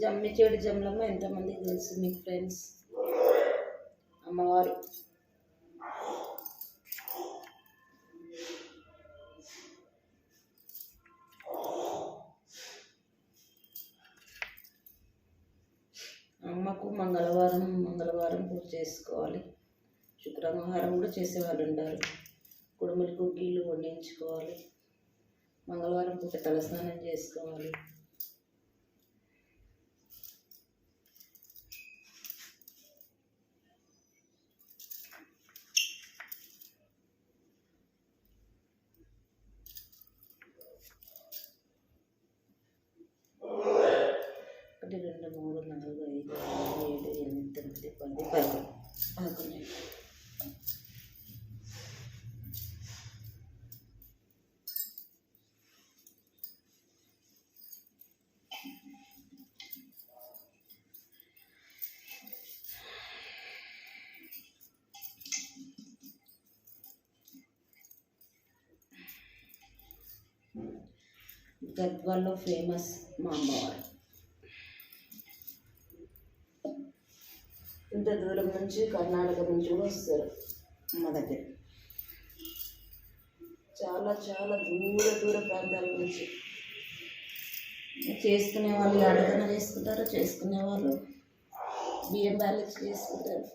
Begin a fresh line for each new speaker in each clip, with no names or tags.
జమ్మిచేడు జమ్లమ్మ ఎంతమందికి తెలుసు మీకు ఫ్రెండ్స్? అమ్మవారు. అమ్మకు మంగళవారం మంగళవారం పూజ చేసుకోవాలి. శుక్రవారం కూడా చేసేవాళ్ళు ఉంటారు. కుడుములు కుక్కీలు వండించుకోవాలి. మంగళవారం పూట తలస్నానం చేసుకోవాలి. ఒకటి రెండు మూడు నాలుగు ఐదు ఆరు ఏడు ఎనిమిది తొమ్మిది పది పదకొండు పదకొండు గద్వాల్లో ఫేమస్ మా అమ్మవారు ఇంత దూరం నుంచి కర్ణాటక నుంచి కూడా వస్తారు మా దగ్గర. చాలా చాలా దూర దూర ప్రాంతాల నుంచి. చేసుకునే వాళ్ళు అడగన చేసుకుంటారు చేసుకునే వాళ్ళు బియ్యం బ్యాలెన్స్ చేసుకుంటారు.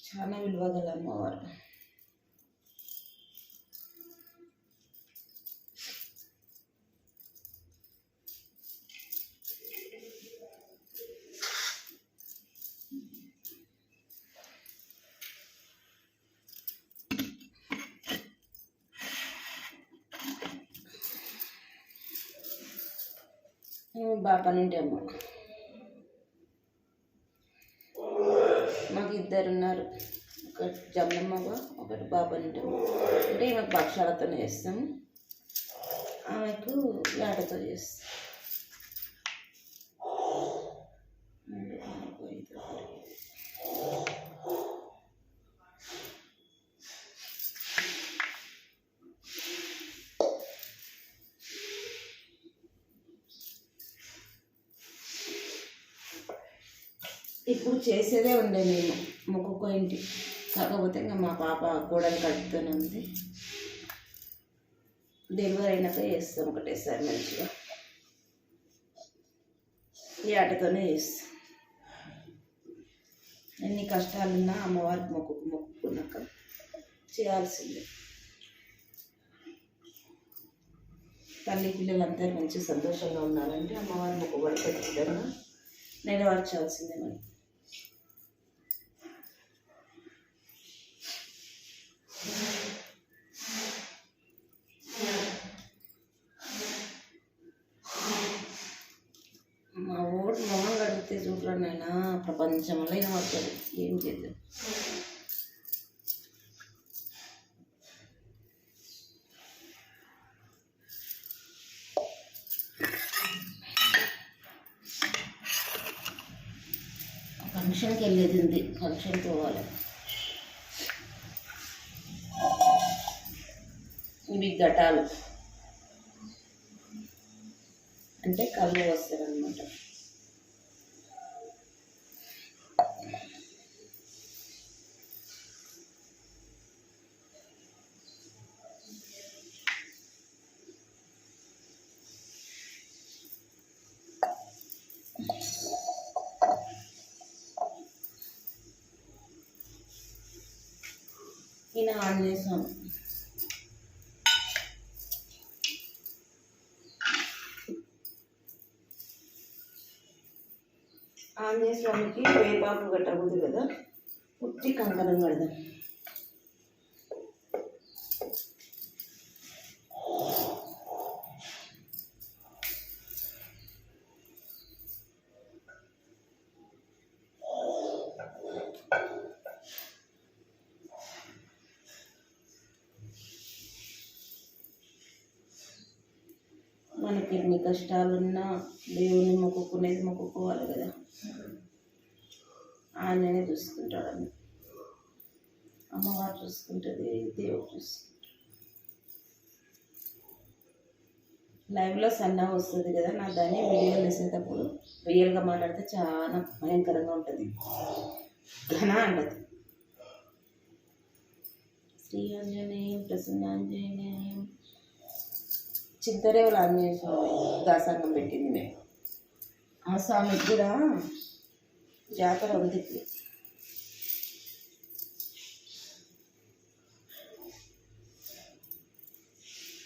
చాలా విలువ గల అమ్మవారు. బాబా నుండి అమ్మ మాకు ఇద్దరు ఉన్నారు ఒకటి జమ్మమ్మ ఒకటి బాబా నుండి అమ్మ అంటే ఈమెకు భక్షాలతోనే చేస్తాము ఆమెకు వేటతో చేస్తాం. ఇప్పుడు చేసేదే ఉండే మేము మొక్కుకో ఇంటి. కాకపోతే ఇంకా మా పాప గోడలు కడుపుతూనే ఉంది. డెలివరీ అయినాక చేస్తాం ఒకటేసారి మంచిగా. ఈ ఆటతోనే చేస్తాం. ఎన్ని కష్టాలున్నా అమ్మవారికి మొక్కు మొక్కుకున్నాక చేయాల్సిందే. తల్లి పిల్లలందరూ మంచి సంతోషంగా ఉన్నారంటే అమ్మవారి మొక్కుబడి ఖచ్చితంగా నెరవేర్చాల్సిందే మనకి చూడరా నాయన ప్రపంచంలో ఏమవుతుంది ఏం చేద్దాం ఫంక్షన్కి వెళ్ళేది ఉంది ఫంక్షన్కి పోవాలి. ఇవి ఘటాలు. అంటే కళ్ళు వస్తారనమాట అనమాట ఆన్ ఆంజనేయ స్వామి ఆంజనేయ స్వామికి వేపాకు కట్టబుద్ది కదా ఉత్తి కంకణం కడదాం. ఎన్ని కష్టాలున్నా దేవుని మొక్కుకునేది మొక్కుకోవాలి కదా. ఆయననే చూసుకుంటాడు అమ్మవారు చూసుకుంటుంది దేవుడు చూసుకుంటుంది లైవ్లో సన్నా వస్తుంది కదా నా దాన్ని వీడియో వేసేటప్పుడు రియల్గా మాట్లాడితే చాలా భయంకరంగా ఉంటుంది. ఘన అంటది. శ్రీ ఆంజనేయం ప్రసన్నాంజనేయం. చింతరేవులు ఆంజనేయ స్వామి దాసంగం పెట్టింది మేము ఆ స్వామికి కూడా జాతర ఉంది.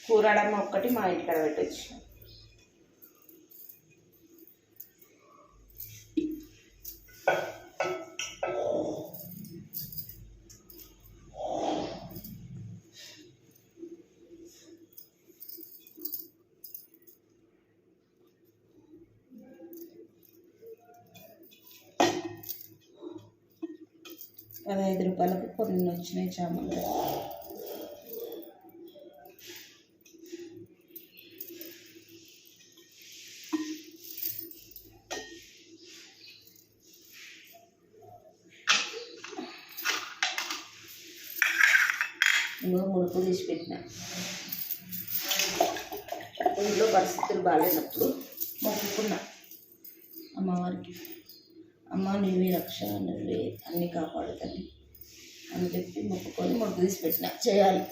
కూరడమ్మ ఒక్కటి మా ఇంటికాడ పెట్టచ్చు. పదహైదు రూపాయలకు కొన్ని వచ్చినాయి చామంతి. ఇంకో ముడుపు తీసి పెట్టిన. ఇంట్లో పరిస్థితులు బాగాలేనప్పుడు మొక్కుకున్నా అమ్మవారికి. అమ్మ నీవి రక్ష నువ్వే అన్నీ కాపాడుతాను అని చెప్పి మొక్కుకొని ముడుపు తీసి పెట్టిన. చేయాలి.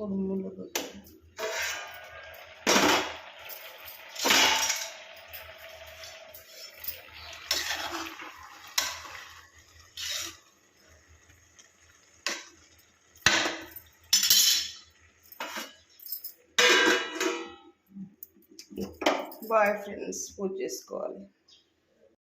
con బాయ్ ఫ్రెండ్స్ పూజ చేసుకోవాలి